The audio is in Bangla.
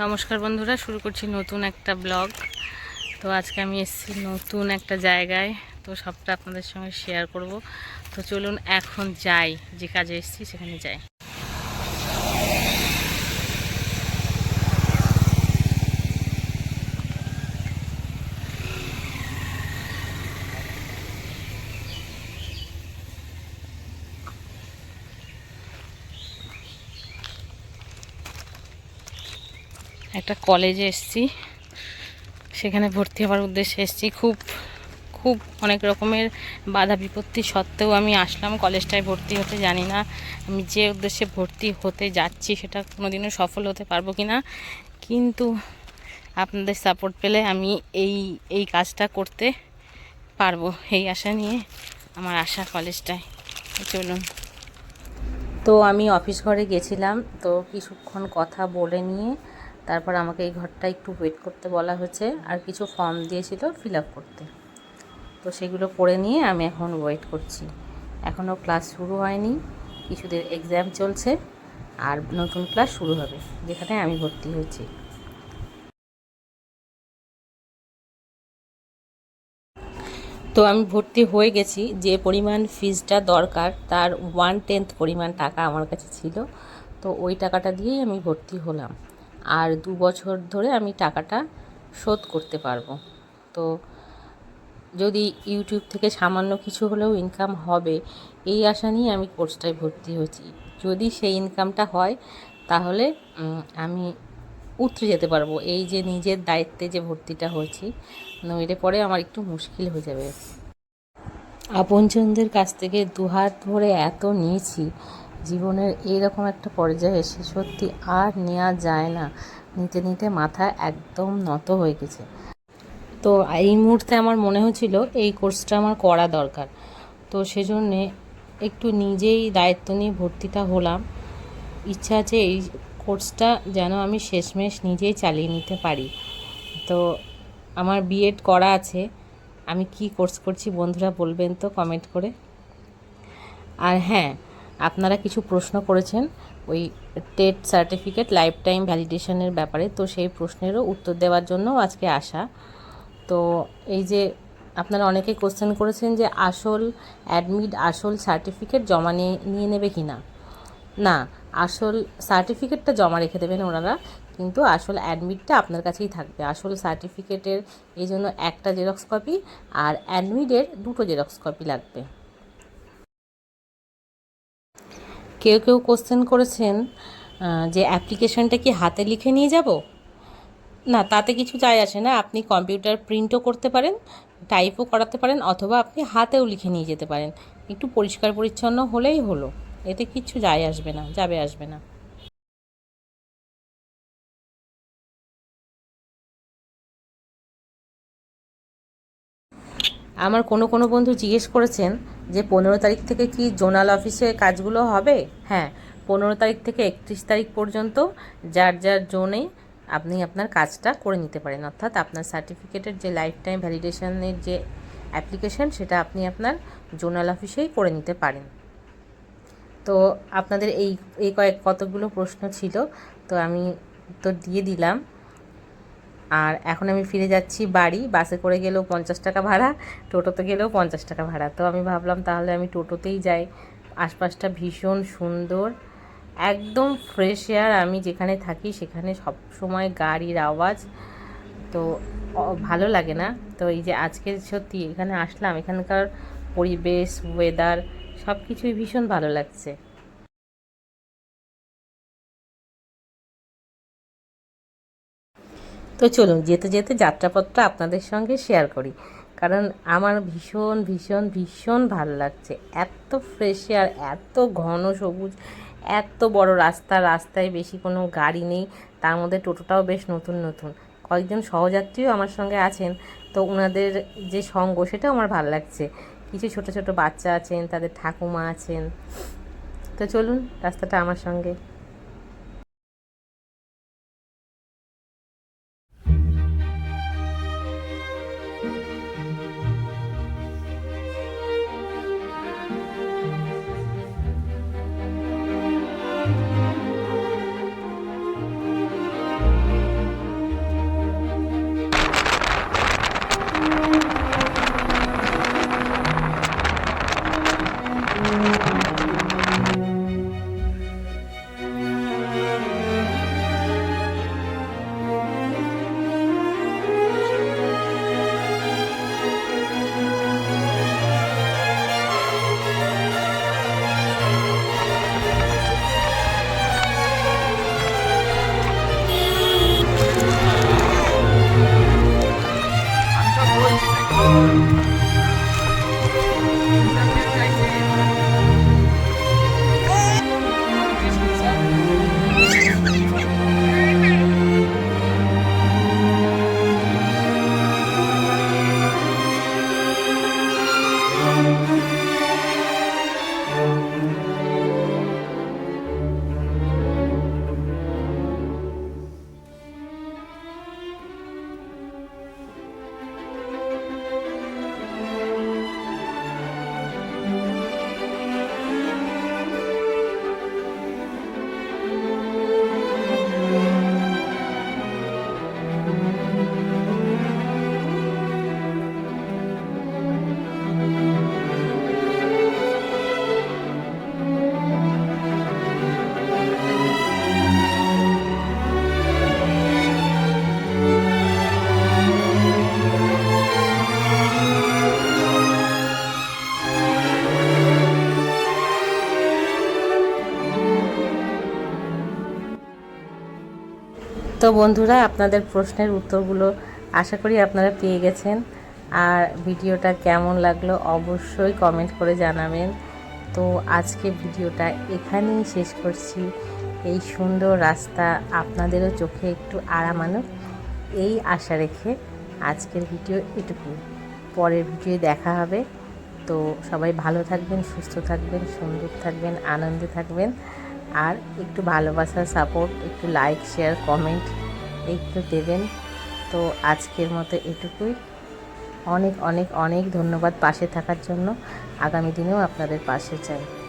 নমস্কার বন্ধুরা, শুরু করছি নতুন একটা ব্লগ। তো আজকে আমি এসেছি নতুন একটা জায়গায়, তো সবটা আপনাদের সঙ্গে শেয়ার করব। তো চলুন এখন যাই, যে কাজে এসেছি সেখানে যাই। একটা কলেজে এসেছি। সেখানে ভর্তি হওয়ার উদ্দেশ্যে এসেছি। খুব খুব অনেক রকমের বাধা বিপত্তি সত্ত্বেও আমি আসলাম। কলেজটায় ভর্তি হতে জানি না। আমি যে উদ্দেশ্যে ভর্তি হতে যাচ্ছি সেটা কোনোদিনও সফল হতে পারব কি না। কিন্তু আপনাদের সাপোর্ট পেলে আমি এই এই কাজটা করতে পারব এই আশা নিয়ে আমার আশা কলেজটায়। চলুন। তো আমি অফিস ঘরে গেছিলাম। তো কিছুক্ষণ কথা বলে নিয়ে তারপর আমাকে এই ঘরটা একটু ওয়েট করতে বলা হয়েছে আর কিছু ফর্ম দিয়েছিল ফিল আপ করতে। তো সেগুলো করে নিয়ে আমি এখন ওয়েট করছি। এখনও ক্লাস শুরু হয়নি, কিছুদের এক্সাম চলছে আর নতুন ক্লাস শুরু হবে, যেখানে আমি ভর্তি হয়েছি। তো আমি ভর্তি হয়ে গেছি, যে পরিমাণ ফিজটা দরকার তার ওয়ান টেন্থ পরিমাণ টাকা আমার কাছে ছিল, তো ওই টাকাটা দিয়েই আমি ভর্তি হলাম। আর দু বছর ধরে আমি টাকাটা শোধ করতে পারব। তো যদি ইউটিউব থেকে সামান্য কিছু হলেও ইনকাম হবে, এই আশা নিয়ে আমি কোর্সটায় ভর্তি হয়েছি। যদি সেই ইনকামটা হয়, তাহলে আমি উতরে যেতে পারব। এই যে নিজের দায়িত্বে যে ভর্তিটা হয়েছি, নইলে পরে আমার একটু মুশকিল হয়ে যাবে। আপনজনদের কাছ থেকে দুহাত ধরে এত নিয়েছি জীবনের এইরকম একটা পর্যায়ে এসে সত্যি আর নেওয়া যায় না। নিতে নিতে মাথা একদম নত হয়ে গেছে। তো এই মুহূর্তে আমার মনে হচ্ছিল এই কোর্সটা আমার করা দরকার। তো সেজন্যে একটু নিজেই দায়িত্ব নিয়ে ভর্তিটা হলাম। ইচ্ছা আছে এই কোর্সটা যেন আমি শেষমেশ নিজেই চালিয়ে নিতে পারি। তো আমার বিএড করা আছে। আমি কি কোর্স করছি বন্ধুরা বলবেন তো কমেন্ট করে। আর হ্যাঁ আপনারা কিছু প্রশ্ন করেছেন ওই টেট সার্টিফিকেট লাইফ টাইম ভ্যালিডেশনের ব্যাপারে, তো সেই প্রশ্নেরও উত্তর দেওয়ার জন্য আজকে আসা। তো এই যে আপনারা অনেকে কোশ্চেন করেছেন যে আসল অ্যাডমিট আসল সার্টিফিকেট জমা নিয়ে নিয়ে নেবে কি না না আসল সার্টিফিকেটটা জমা রেখে দেবেন ওনারা, কিন্তু আসল অ্যাডমিটটা আপনার কাছেই থাকবে। আসল সার্টিফিকেটের এই জন্য একটা জেরক্স কপি আর অ্যাডমিটের দুটো জেরক্স কপি লাগবে। কেউ কেউ কোশ্চেন করেছেন যে অ্যাপ্লিকেশনটা কি হাতে লিখে নিয়ে যাব? না, তাতে কিছু যায় আসে না। আপনি কম্পিউটার প্রিন্টও করতে পারেন টাইপও করাতে পারেন, অথবা আপনি হাতেও লিখে নিয়ে যেতে পারেন। একটু পরিষ্কার পরিচ্ছন্ন হলেই হলো। এতে কিচ্ছু যায় আসবে না, যাবে আসবে না। আমার কোনো কোনো বন্ধু জিজ্ঞেস করেছেন যে পনেরো তারিখ থেকে কি জোনাল অফিসে কাজগুলো হবে? হ্যাঁ পনেরো তারিখ থেকে একত্রিশ তারিখ পর্যন্ত যার যার জোনে আপনি আপনার কাজটা করে নিতে পারেন। অর্থাৎ আপনার সার্টিফিকেটের যে লাইফ টাইম ভ্যালিডেশনের যে অ্যাপ্লিকেশন সেটা আপনি আপনার জোনাল অফিসেই করে নিতে পারেন। তো আপনাদের এই এই কয়েক, কতগুলো প্রশ্ন ছিল, তো আমি উত্তর দিয়ে দিলাম। আর এখন আমি ফিরে যাচ্ছি বাড়ি, বাসে করে গেলেও পঞ্চাশ টাকা ভাড়া, টোটোতে গেলেও পঞ্চাশ টাকা ভাড়া। তো আমি ভাবলাম তাহলে আমি টোটোতেই যাই। আশপাশটা ভীষণ সুন্দর, একদম ফ্রেশ এয়ার আমি যেখানে থাকি সেখানে সব সময় গাড়ির আওয়াজ তো ভালো লাগে না। তো এই যে আজকে সত্যি এখানে আসলাম, এখানকার পরিবেশ ওয়েদার সব কিছুই ভীষণ ভালো লাগছে। তো চলুন, যেতে যেতে যাত্রাপথটা আপনাদের সঙ্গে শেয়ার করি। কারণ আমার ভীষণ ভীষণ ভীষণ ভালো লাগছে। এত ফ্রেশ এয়ার এত ঘন সবুজ, এত বড় রাস্তা, রাস্তায় বেশি কোনো গাড়ি নেই, তার মধ্যে টোটোটাও বেশ নতুন নতুন। কয়েকজন সহযাত্রীও আমার সঙ্গে আছেন, তো ওনাদের যে সঙ্গ, সেটাও আমার ভালো লাগছে। কিছু ছোট ছোট বাচ্চা আছেন, তাদের ঠাকুমা আছেন। তো চলুন, রাস্তাটা আমার সঙ্গে। তো বন্ধুরা, আপনাদের প্রশ্নের উত্তরগুলো আশা করি আপনারা পেয়ে গেছেন। আর ভিডিওটা কেমন লাগল অবশ্যই কমেন্ট করে জানাবেন। তো আজকে ভিডিওটা এখানেই শেষ করছি। এই সুন্দর রাস্তা আপনাদেরও চোখে একটু আরাম আনুক, এই আশা রেখে আজকের ভিডিও এটুকু। পরের ভিডিও দেখা হবে। তো সবাই ভালো থাকবেন, সুস্থ থাকবেন, সুন্দর থাকবেন, আনন্দে থাকবেন। আর একটু ভালোবাসা সাপোর্ট একটু লাইক শেয়ার কমেন্ট একটু দেবেন। তো আজকের মতো এটুকুই। অনেক অনেক অনেক ধন্যবাদ পাশে থাকার জন্য। আগামী দিনেও আপনাদের পাশে চাই।